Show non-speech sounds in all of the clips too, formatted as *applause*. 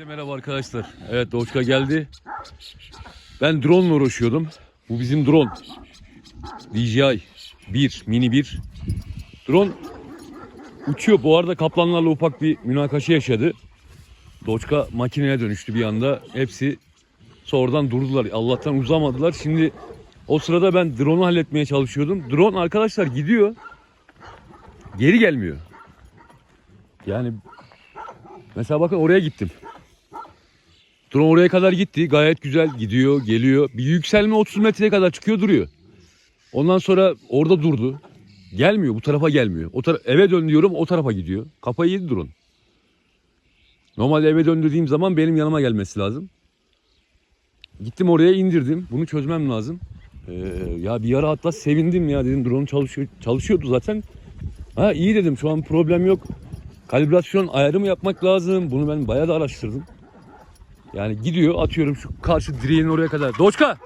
Herkese merhaba arkadaşlar. Evet Doğuşka geldi. Ben drone ile uğraşıyordum. Bu bizim drone. DJI 1, mini 1. Drone uçuyor. Bu arada kaplanlarla ufak bir münakaşa yaşadı. Doçka makineye dönüştü bir anda. Hepsi sonradan durdular. Allah'tan uzamadılar. Şimdi o sırada ben drone'u halletmeye çalışıyordum. Drone arkadaşlar gidiyor. Geri gelmiyor. Yani mesela bakın oraya gittim. Drone oraya kadar gitti. Gayet güzel gidiyor, geliyor. Bir yükselme 30 metreye kadar çıkıyor, duruyor. Ondan sonra orada durdu. Gelmiyor, bu tarafa gelmiyor. O tara- eve dön diyorum, o tarafa gidiyor. Kafayı yedi drone. Normalde eve döndürdüğüm zaman benim yanıma gelmesi lazım. Gittim oraya indirdim. Bunu çözmem lazım. Ee, ya bir ara hatta sevindim ya dedim drone çalışıyor, çalışıyordu zaten. Ha iyi dedim şu an problem yok. Kalibrasyon ayarı mı yapmak lazım? Bunu ben bayağı da araştırdım. Yani gidiyor atıyorum şu karşı direğin oraya kadar. Doçka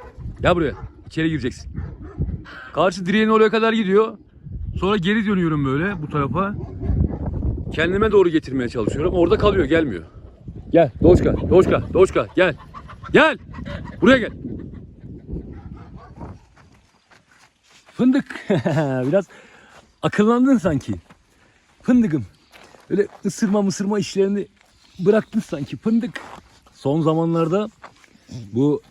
gel buraya içeri gireceksin. Karşı direğin oraya kadar gidiyor. Sonra geri dönüyorum böyle bu tarafa. Kendime doğru getirmeye çalışıyorum. Orada kalıyor gelmiyor. Gel Doçka Doçka Doçka gel. Gel. Buraya gel. Fındık. *laughs* Biraz akıllandın sanki. Fındıkım. Öyle ısırma mısırma işlerini bıraktın sanki fındık. Son zamanlarda bu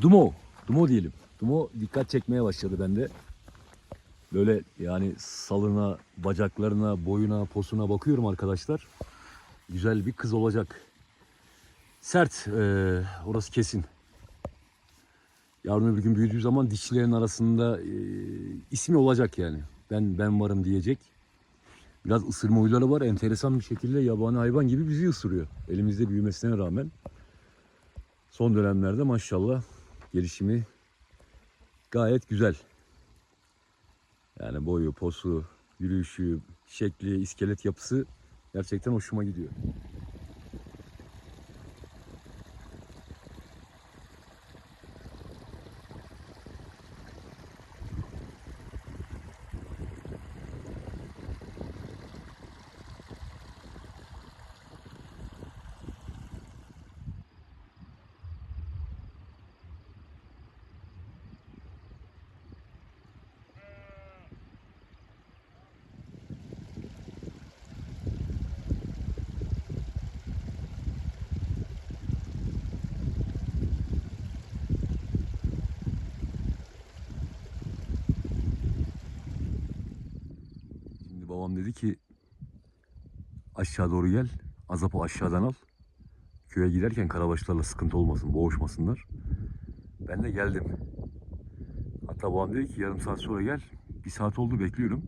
Dumo, Dumo diyelim. Dumo dikkat çekmeye başladı bende. Böyle yani salına, bacaklarına, boyuna, posuna bakıyorum arkadaşlar. Güzel bir kız olacak. Sert, eee, orası kesin. Yarın öbür gün büyüdüğü zaman dişçilerin arasında eee, ismi olacak yani. Ben ben varım diyecek. Biraz ısırma huyları var. Enteresan bir şekilde yabani hayvan gibi bizi ısırıyor. Elimizde büyümesine rağmen. Son dönemlerde maşallah gelişimi gayet güzel. Yani boyu, posu, yürüyüşü, şekli, iskelet yapısı gerçekten hoşuma gidiyor. Şimdi babam dedi ki aşağı doğru gel. Azap'ı aşağıdan al. Köye giderken karabaşlarla sıkıntı olmasın, boğuşmasınlar. Ben de geldim. Hatta babam dedi ki yarım saat sonra gel. Bir saat oldu bekliyorum.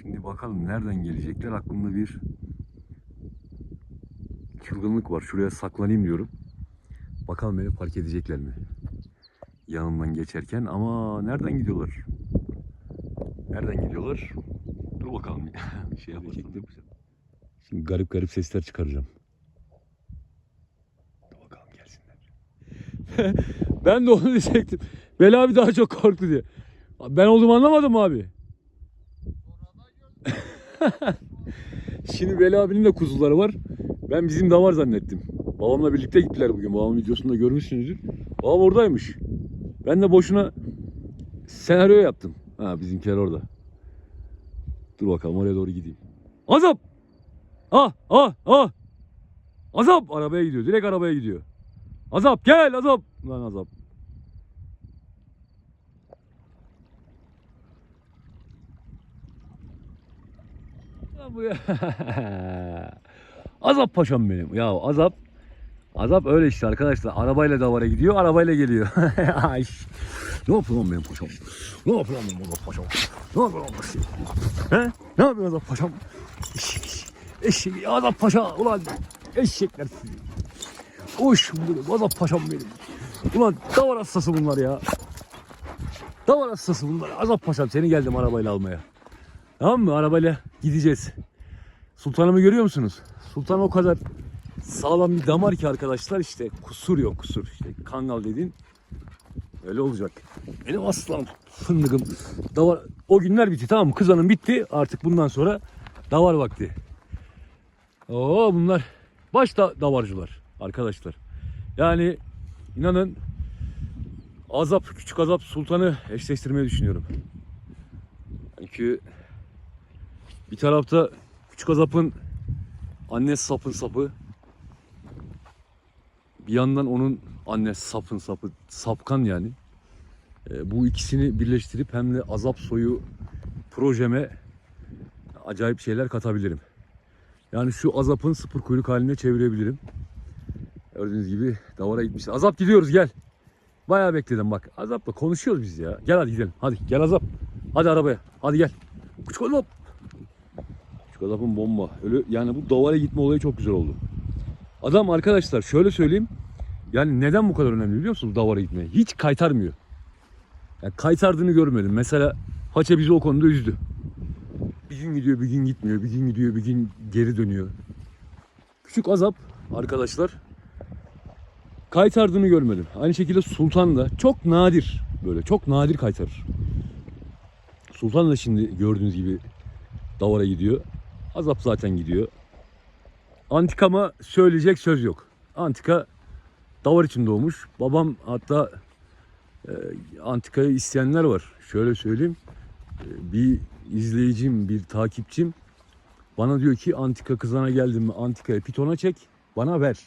Şimdi bakalım nereden gelecekler. Aklımda bir çılgınlık var. Şuraya saklanayım diyorum. Bakalım beni fark edecekler mi? Yanımdan geçerken ama nereden gidiyorlar? Nereden gidiyorlar? Dur bakalım. bir *laughs* şey yapacaktım. Şimdi garip garip sesler çıkaracağım. Dur bakalım gelsinler. *laughs* ben de onu diyecektim. Veli abi daha çok korktu diye. Ben olduğumu anlamadım abi. *laughs* Şimdi Veli abinin de kuzuları var. Ben bizim de var zannettim. Babamla birlikte gittiler bugün. Babamın videosunda görmüşsünüzdür. Babam oradaymış. Ben de boşuna senaryo yaptım. Ha bizimkiler orada. Dur bakalım oraya doğru gideyim. Azap! Ah ah ah! Azap! Arabaya gidiyor. Direkt arabaya gidiyor. Azap gel Azap! Lan Azap. Lan buraya. *laughs* Azap paşam benim. Ya Azap Azap öyle işte arkadaşlar. Arabayla davara gidiyor, arabayla geliyor. *laughs* Ne yapıyor lan benim paşam? Ne yapıyor lan benim paşam? Ne yapıyor lan paşam? He? Ne yapıyor Azap paşam? Eşek, eşek, Azap paşa ulan eşekler sizi. Uş benim, Azap paşam benim. Ulan davar hastası bunlar ya. Davar hastası bunlar. Azap paşam seni geldim arabayla almaya. Tamam mı? Arabayla gideceğiz. Sultanımı görüyor musunuz? Sultan o kadar sağlam bir damar ki arkadaşlar işte kusur yok kusur. İşte kangal dediğin öyle olacak. Benim aslan fındıkım. Davar, o günler bitti tamam mı? Kızanın bitti. Artık bundan sonra davar vakti. Oo bunlar Başta davarcılar arkadaşlar. Yani inanın azap, küçük azap sultanı eşleştirmeyi düşünüyorum. Çünkü bir tarafta küçük azapın anne sapın sapı. Bir yandan onun anne sapın sapı, sapkan yani. E, bu ikisini birleştirip hem de azap soyu projeme acayip şeyler katabilirim. Yani şu azapın sıfır kuyruk haline çevirebilirim. Gördüğünüz gibi davara gitmiş. Azap gidiyoruz gel. Bayağı bekledim bak. Azap'la konuşuyoruz biz ya. Gel hadi gidelim. Hadi gel Azap. Hadi arabaya. Hadi gel. Küçük Azap. Küçük Azap'ın bomba. Öyle, yani bu davara gitme olayı çok güzel oldu. Adam arkadaşlar şöyle söyleyeyim. Yani neden bu kadar önemli biliyor musunuz davara gitmeye? Hiç kaytarmıyor. Yani kaytardığını görmedim. Mesela Paça bizi o konuda üzdü. Bir gün gidiyor, bir gün gitmiyor. Bir gün gidiyor, bir gün geri dönüyor. Küçük azap arkadaşlar kaytardığını görmedim. Aynı şekilde Sultan da çok nadir böyle çok nadir kaytarır. Sultan da şimdi gördüğünüz gibi davara gidiyor. Azap zaten gidiyor. Antikama söyleyecek söz yok. Antika davar için doğmuş. Babam hatta e, antikayı isteyenler var. Şöyle söyleyeyim. E, bir izleyicim, bir takipçim bana diyor ki antika kızana geldim mi antikayı pitona çek bana ver.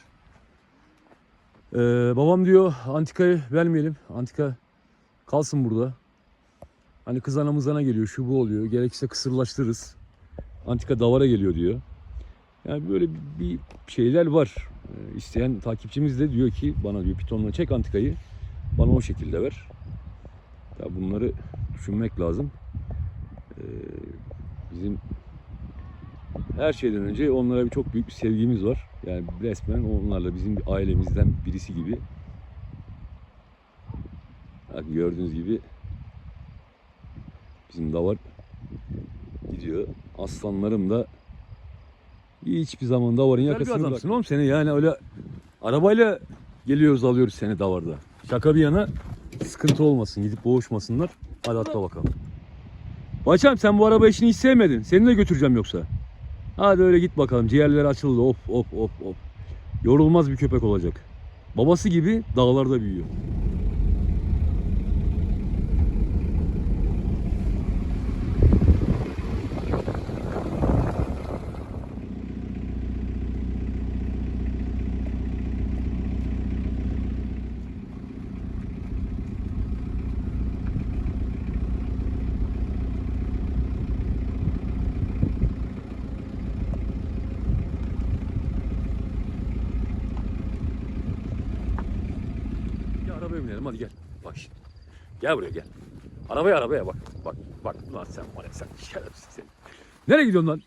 Ee, babam diyor antikayı vermeyelim. Antika kalsın burada. Hani kızana mızana geliyor şu bu oluyor. Gerekirse kısırlaştırırız. Antika davara geliyor diyor. Yani böyle bir- şeyler var. İsteyen takipçimiz de diyor ki bana diyor pitonla çek antikayı. Bana o şekilde ver. Ya bunları düşünmek lazım. Ee, bizim her şeyden önce onlara bir çok büyük bir sevgimiz var. Yani resmen onlarla bizim bir ailemizden birisi gibi. Bak gördüğünüz gibi bizim davar gidiyor. Aslanlarım da hiçbir zaman davarın yakasını bir adamsın oğlum seni yani öyle arabayla geliyoruz alıyoruz seni davarda. Şaka bir yana sıkıntı olmasın gidip boğuşmasınlar. Hadi atla bakalım. Paçam sen bu araba işini hiç sevmedin. Seni de götüreceğim yoksa. Hadi öyle git bakalım. Ciğerleri açıldı. Of of of of. Yorulmaz bir köpek olacak. Babası gibi dağlarda büyüyor. Binelim hadi gel. Bak şimdi. Gel buraya gel. Arabaya arabaya bak. Bak bak lan sen var ya sen şerefsiz sen. Nereye gidiyorsun lan?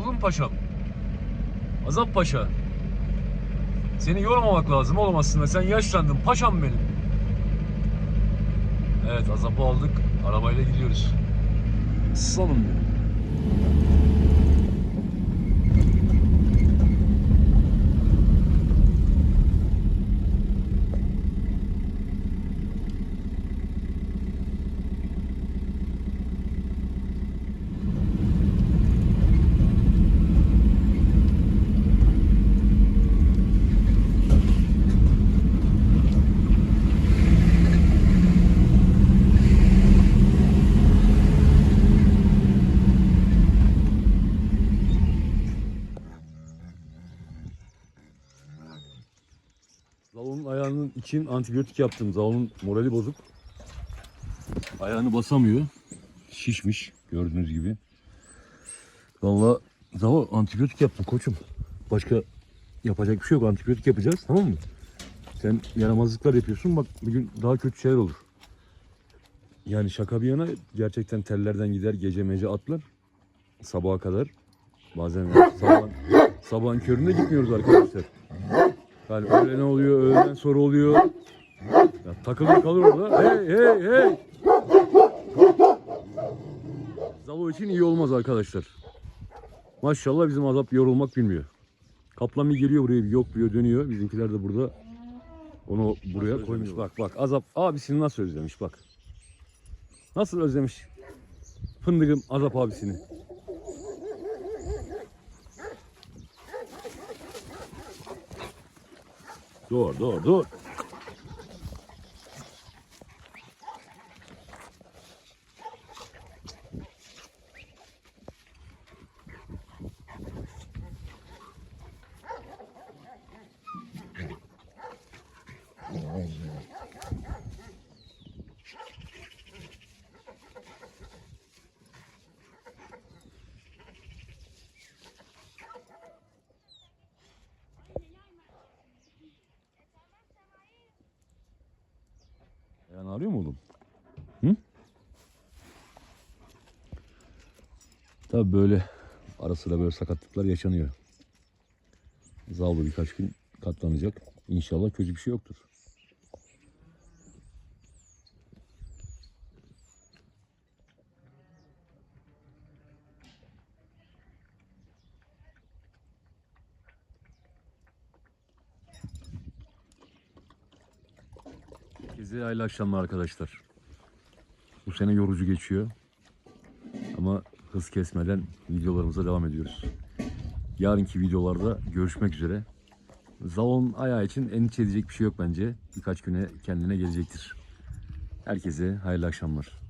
Yoruldun mu paşam? Azap paşa. Seni yormamak lazım oğlum aslında. Sen yaşlandın paşam benim. Evet azapı aldık. Arabayla gidiyoruz. Benim. İçin antibiyotik yaptım. Zavunun morali bozuk. Ayağını basamıyor. Şişmiş gördüğünüz gibi. Vallahi Zavo antibiyotik yaptım koçum. Başka yapacak bir şey yok. Antibiyotik yapacağız tamam mı? Sen yaramazlıklar yapıyorsun bak bugün daha kötü şeyler olur. Yani şaka bir yana gerçekten tellerden gider gece mece atlar. Sabaha kadar. Bazen sabahın, sabahın köründe gitmiyoruz arkadaşlar. Yani öğle ne oluyor, öğleden sonra oluyor. Ya takılır kalır orada. Hey hey hey. Zalo için iyi olmaz arkadaşlar. Maşallah bizim azap yorulmak bilmiyor. Kaplan bir geliyor buraya bir yokluyor dönüyor. Bizimkiler de burada onu buraya koymuş. Bak bak azap abisini nasıl özlemiş bak. Nasıl özlemiş. Fındıkım azap abisini. Dur dur dur. Ayağını ağrıyor mu oğlum? Hı? Tabii böyle ara sıra böyle sakatlıklar yaşanıyor. Zavlu birkaç gün katlanacak. İnşallah kötü bir şey yoktur. Herkese hayırlı akşamlar arkadaşlar. Bu sene yorucu geçiyor. Ama hız kesmeden videolarımıza devam ediyoruz. Yarınki videolarda görüşmek üzere. Zalon ayağı için endişe edecek bir şey yok bence. Birkaç güne kendine gelecektir. Herkese hayırlı akşamlar.